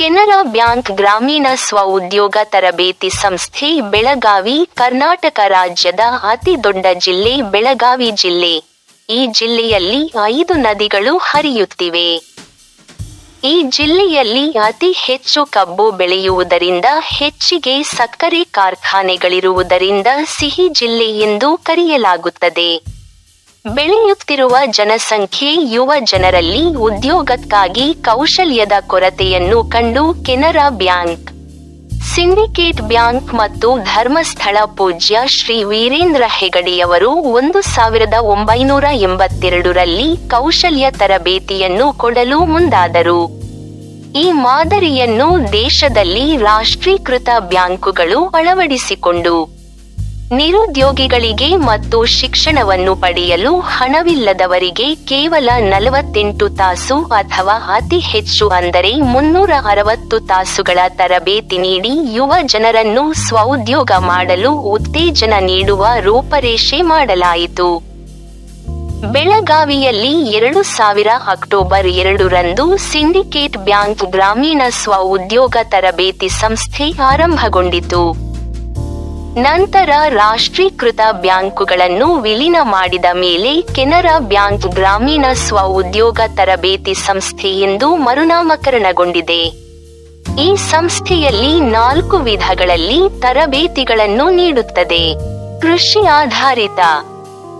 Canara bank ಗ್ರಾಮೀಣ ಸ್ವಉದ್ಯೋಗ ತರಬೇತಿ ಸಂಸ್ಥೆ, ಬೆಳಗಾವಿ, ಕರ್ನಾಟಕ ರಾಜ್ಯದ ಅತಿ ದೊಡ್ಡ ಜಿಲ್ಲೆ, ಬೆಳಗಾವಿ ಜಿಲ್ಲೆ. ಈ ಜಿಲ್ಲೆಯಲ್ಲಿ ಐದು ನದಿಗಳು ಹರಿಯುತ್ತಿವೆ. ಈ ಜಿಲ್ಲೆಯಲ್ಲಿ ಅತಿ ಹೆಚ್ಚು ಕಬ್ಬು ಬೆಳೆಯುವುದರಿಂದ ಹೆಚ್ಚಿಗೆ ಸಕ್ಕರೆ ಕಾರ್ಖಾನೆಗಳಿರುವುದರಿಂದ ಸಿಹಿ ಜಿಲ್ಲೆ ಎಂದು ಕರೆಯಲಾಗುತ್ತದೆ. ಬೆಳೆಯುತ್ತಿರುವ ಜನಸಂಖ್ಯೆ ಯುವ ಜನರಲ್ಲಿ ಉದ್ಯೋಗಕ್ಕಾಗಿ ಕೌಶಲ್ಯದ ಕೊರತೆಯನ್ನು ಕಂಡು ಕೆನರಾ ಬ್ಯಾಂಕ್. ಸಿಂಡಿಕೇಟ್ ಬ್ಯಾಂಕ್ ಮತ್ತು ಧರ್ಮಸ್ಥಳ ಪೂಜ್ಯ ಶ್ರೀ ವೀರೇಂದ್ರ ಹೆಗಡೆಯವರು ಒಂದು ಸಾವಿರದ ಒಂಬೈನೂರ ಎಂಬತ್ತೆರಡರಲ್ಲಿ ಕೌಶಲ್ಯ ತರಬೇತಿಯನ್ನು ಕೊಡಲು ಮುಂದಾದರು. ಈ ಮಾದರಿಯನ್ನು ದೇಶದಲ್ಲಿ ರಾಷ್ಟ್ರೀಕೃತ ಬ್ಯಾಂಕುಗಳು ಅಳವಡಿಸಿಕೊಂಡು ನಿರುದ್ಯೋಗಿಗಳಿಗೆ ಮತ್ತು ಶಿಕ್ಷಣವನ್ನು ಪಡೆಯಲು ಹಣವಿಲ್ಲದವರಿಗೆ ಕೇವಲ ನಲವತ್ತೆಂಟು ತಾಸು ಅಥವಾ ಅತಿ ಹೆಚ್ಚು ಅಂದರೆ ಮುನ್ನೂರ ಅರವತ್ತು ತಾಸುಗಳ ತರಬೇತಿ ನೀಡಿ ಯುವ ಜನರನ್ನು ಸ್ವಉದ್ಯೋಗ ಮಾಡಲು ಉತ್ತೇಜನ ನೀಡುವ ರೂಪರೇಷೆ ಮಾಡಲಾಯಿತು. ಬೆಳಗಾವಿಯಲ್ಲಿ ಎರಡು ಸಾವಿರ ಅಕ್ಟೋಬರ್ ಎರಡರಂದು ಸಿಂಡಿಕೇಟ್ ಬ್ಯಾಂಕ್ ಗ್ರಾಮೀಣ ಸ್ವಉದ್ಯೋಗ ತರಬೇತಿ ಸಂಸ್ಥೆ ಆರಂಭಗೊಂಡಿತು. ನಂತರ ರಾಷ್ಟ್ರೀಕೃತ ಬ್ಯಾಂಕುಗಳನ್ನು ವಿಲೀನ ಮಾಡಿದ ಮೇಲೆ ಕೆನರಾ ಬ್ಯಾಂಕ್ ಗ್ರಾಮೀಣ ಸ್ವ ಉದ್ಯೋಗ ತರಬೇತಿ ಸಂಸ್ಥೆ ಎಂದು ಮರುನಾಮಕರಣಗೊಂಡಿದೆ. ಈ ಸಂಸ್ಥೆಯಲ್ಲಿ ನಾಲ್ಕು ವಿಧಗಳಲ್ಲಿ ತರಬೇತಿಗಳನ್ನು ನೀಡುತ್ತದೆ. ಕೃಷಿ ಆಧಾರಿತ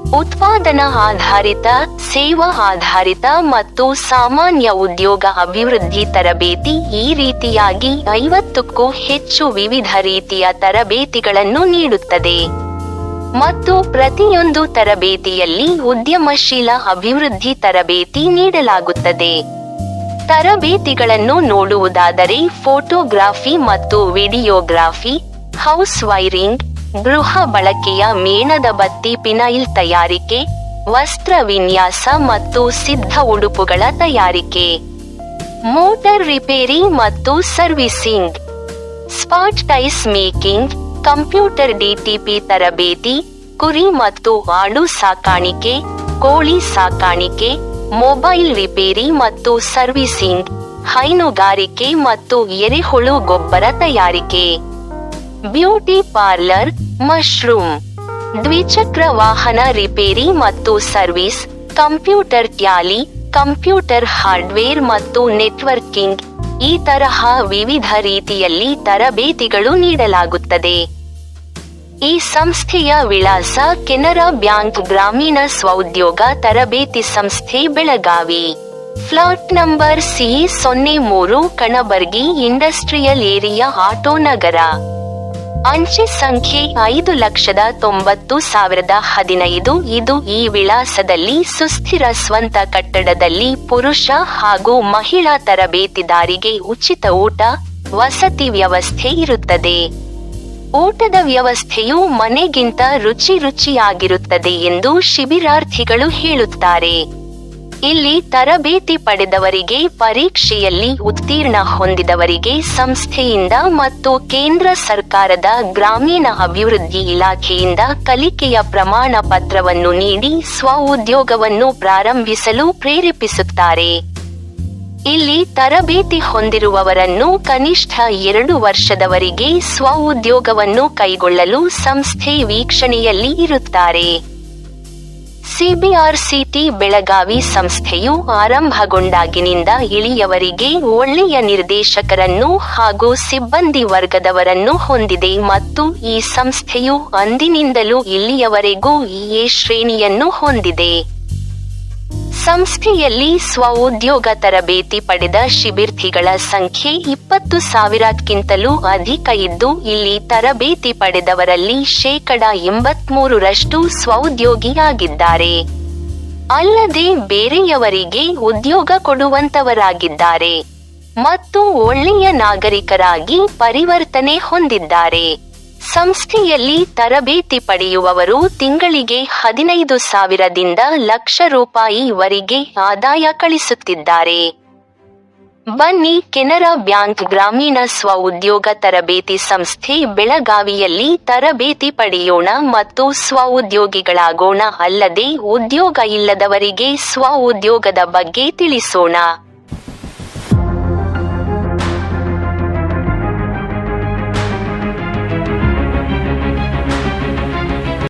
ಉತ್ಪಾದನಾ ಆಧಾರಿತ, ಸೇವಾ ಆಧಾರಿತ ಮತ್ತು ಸಾಮಾನ್ಯ ಉದ್ಯೋಗ ಅಭಿವೃದ್ಧಿ ತರಬೇತಿ ಈ ರೀತಿಯಾಗಿ ಐವತ್ತಕ್ಕೂ ಹೆಚ್ಚು ವಿವಿಧ ರೀತಿಯ ತರಬೇತಿಗಳನ್ನು ನೀಡುತ್ತದೆ. ಮತ್ತು ಪ್ರತಿಯೊಂದು ತರಬೇತಿಯಲ್ಲಿ ಉದ್ಯಮಶೀಲ ಅಭಿವೃದ್ಧಿ ತರಬೇತಿ ನೀಡಲಾಗುತ್ತದೆ. ತರಬೇತಿಗಳನ್ನು ನೋಡುವುದಾದರೆ ಫೋಟೋಗ್ರಾಫಿ ಮತ್ತು ವಿಡಿಯೋಗ್ರಾಫಿ, ಹೌಸ್ ವೈರಿಂಗ್ ಗೃಹ ಬಳಕೆಯ ಮೇಣದ ಬತ್ತಿ ಪಿನೈಲ್ ತಯಾರಿಕೆ, ವಸ್ತ್ರ ವಿನ್ಯಾಸ ಮತ್ತು ಸಿದ್ಧ ಉಡುಪುಗಳ ತಯಾರಿಕೆ. ಮೋಟರ್ ರಿಪೇರಿ ಮತ್ತು servicing. Spot ties making, computer DTP ತರಬೇತಿ, ಕುರಿ ಮತ್ತು ಆಡು ಸಾಕಾಣಿಕೆ, ಕೋಳಿ ಸಾಕಾಣಿಕೆ, ಮೊಬೈಲ್ ರಿಪೇರಿ ಮತ್ತು ಸರ್ವಿಸಿಂಗ್, ಹೈನುಗಾರಿಕೆ ಮತ್ತು ಎರೆಹುಳು ಗೊಬ್ಬರ ತಯಾರಿಕೆ. ಬ್ಯೂಟಿ ಪಾರ್ಲರ್, ಮಶ್ರೂಮ್, ದ್ವಿಚಕ್ರ ವಾಹನ ರಿಪೇರಿ ಮತ್ತು service, computer tally, computer hardware ಮತ್ತು ನೆಟ್ವರ್ಕಿಂಗ್. ಈ ತರಹ ವಿವಿಧ ರೀತಿಯಲ್ಲಿ ತರಬೇತಿಗಳು ನೀಡಲಾಗುತ್ತದೆ. ಈ ಸಂಸ್ಥೆಯ ವಿಳಾಸ ಕೆನರಾ ಬ್ಯಾಂಕ್ ಗ್ರಾಮೀಣ ಸ್ವಉದ್ಯೋಗ ತರಬೇತಿ ಸಂಸ್ಥೆ, ಬೆಳಗಾವಿ. ಫ್ಲಾಟ್ ನಂಬರ್ ಸಿ ಸೊನ್ನೆ ಮೂರು Kanabargi industrial area, auto Nagar. ಅಂಚೆ ಸಂಖ್ಯೆ ಐದು ಲಕ್ಷದ ತೊಂಬತ್ತು ಸಾವಿರದ ಹದಿನೈದು. ಇದು ಈ ವಿಳಾಸದಲ್ಲಿ ಸುಸ್ಥಿರ ಸ್ವಂತ ಕಟ್ಟಡದಲ್ಲಿ ಪುರುಷ ಹಾಗೂ ಮಹಿಳಾ ತರಬೇತಿದಾರಿಗೆ ಉಚಿತ ಊಟ, ವಸತಿ ವ್ಯವಸ್ಥೆ ಇರುತ್ತದೆ. ಊಟದ ವ್ಯವಸ್ಥೆಯು ಮನೆಗಿಂತ ರುಚಿ ರುಚಿಯಾಗಿರುತ್ತದೆ ಎಂದು ಶಿಬಿರಾರ್ಥಿಗಳು ಹೇಳುತ್ತಾರೆ. ಇಲ್ಲಿ ತರಬೇತಿ ಪಡೆದವರಿಗೆ ಪರೀಕ್ಷೆಯಲ್ಲಿ ಉತ್ತೀರ್ಣ ಹೊಂದಿದವರಿಗೆ ಸಂಸ್ಥೆಯಿಂದ ಮತ್ತು ಕೇಂದ್ರ ಸರ್ಕಾರದ ಗ್ರಾಮೀಣ ಅಭಿವೃದ್ಧಿ ಇಲಾಖೆಯಿಂದ ಕಲಿಕೆಯ ಪ್ರಮಾಣ ಪತ್ರವನ್ನು ನೀಡಿ ಸ್ವಉದ್ಯೋಗವನ್ನು ಪ್ರಾರಂಭಿಸಲು ಪ್ರೇರೇಪಿಸುತ್ತಾರೆ. ಇಲ್ಲಿ ತರಬೇತಿ ಹೊಂದಿರುವವರನ್ನು ಕನಿಷ್ಠ ಎರಡು ವರ್ಷದವರೆಗೆ ಸ್ವಉದ್ಯೋಗವನ್ನು ಕೈಗೊಳ್ಳಲು ಸಂಸ್ಥೆ ವೀಕ್ಷಣೆಯಲ್ಲಿ ಇರುತ್ತಾರೆ. ಸಿಬಿಆರ್ಸಿಟಿ ಬೆಳಗಾವಿ ಸಂಸ್ಥೆಯು ಆರಂಭಗೊಂಡಾಗಿನಿಂದ ಇಳಿಯವರಿಗೆ ಒಳ್ಳೆಯ ನಿರ್ದೇಶಕರನ್ನು ಹಾಗೂ ಸಿಬ್ಬಂದಿ ವರ್ಗದವರನ್ನು ಹೊಂದಿದೆ ಮತ್ತು ಈ ಸಂಸ್ಥೆಯು ಅಂದಿನಿಂದಲೂ ಇಲ್ಲಿಯವರೆಗೂ ಎ ಶ್ರೇಣಿಯನ್ನು ಹೊಂದಿದೆ. ಸಂಸ್ಥೆಯಲ್ಲಿ ಸ್ವ ಉದ್ಯೋಗ ತರಬೇತಿ ಪಡೆದ ಶಿಬಿರ್ಥಿಗಳ ಸಂಖ್ಯೆ ಇಪ್ಪತ್ತು ಸಾವಿರಕ್ಕಿಂತಲೂ ಅಧಿಕ ಇದ್ದು, ಇಲ್ಲಿ ತರಬೇತಿ ಪಡೆದವರಲ್ಲಿ ಶೇಕಡ ಎಂಬತ್ಮೂರರಷ್ಟು ಸ್ವಉದ್ಯೋಗಿಯಾಗಿದ್ದಾರೆ. ಅಲ್ಲದೆ ಬೇರೆಯವರಿಗೆ ಉದ್ಯೋಗ ಕೊಡುವಂತವರಾಗಿದ್ದಾರೆ. ಮತ್ತು ಒಳ್ಳೆಯ ನಾಗರಿಕರಾಗಿ ಪರಿವರ್ತನೆ ಹೊಂದಿದ್ದಾರೆ. ಸಂಸ್ಥೆಯಲ್ಲಿ ತರಬೇತಿ ಪಡೆಯುವವರು ತಿಂಗಳಿಗೆ ಹದಿನೈದು ಸಾವಿರದಿಂದ ಲಕ್ಷ ರೂಪಾಯಿ ವರೆಗೆ ಆದಾಯ ಕಳಿಸುತ್ತಿದ್ದಾರೆ. ಬನ್ನಿ ಕೆನರಾ ಬ್ಯಾಂಕ್ ಗ್ರಾಮೀಣ ಸ್ವಉದ್ಯೋಗ ತರಬೇತಿ ಸಂಸ್ಥೆ ಬೆಳಗಾವಿಯಲ್ಲಿ ತರಬೇತಿ ಪಡೆಯೋಣ ಮತ್ತು ಸ್ವಉದ್ಯೋಗಿಗಳಾಗೋಣ ಅಲ್ಲದೆ ಉದ್ಯೋಗ ಇಲ್ಲದವರಿಗೆ ಸ್ವಉದ್ಯೋಗದ ಬಗ್ಗೆ ತಿಳಿಸೋಣ.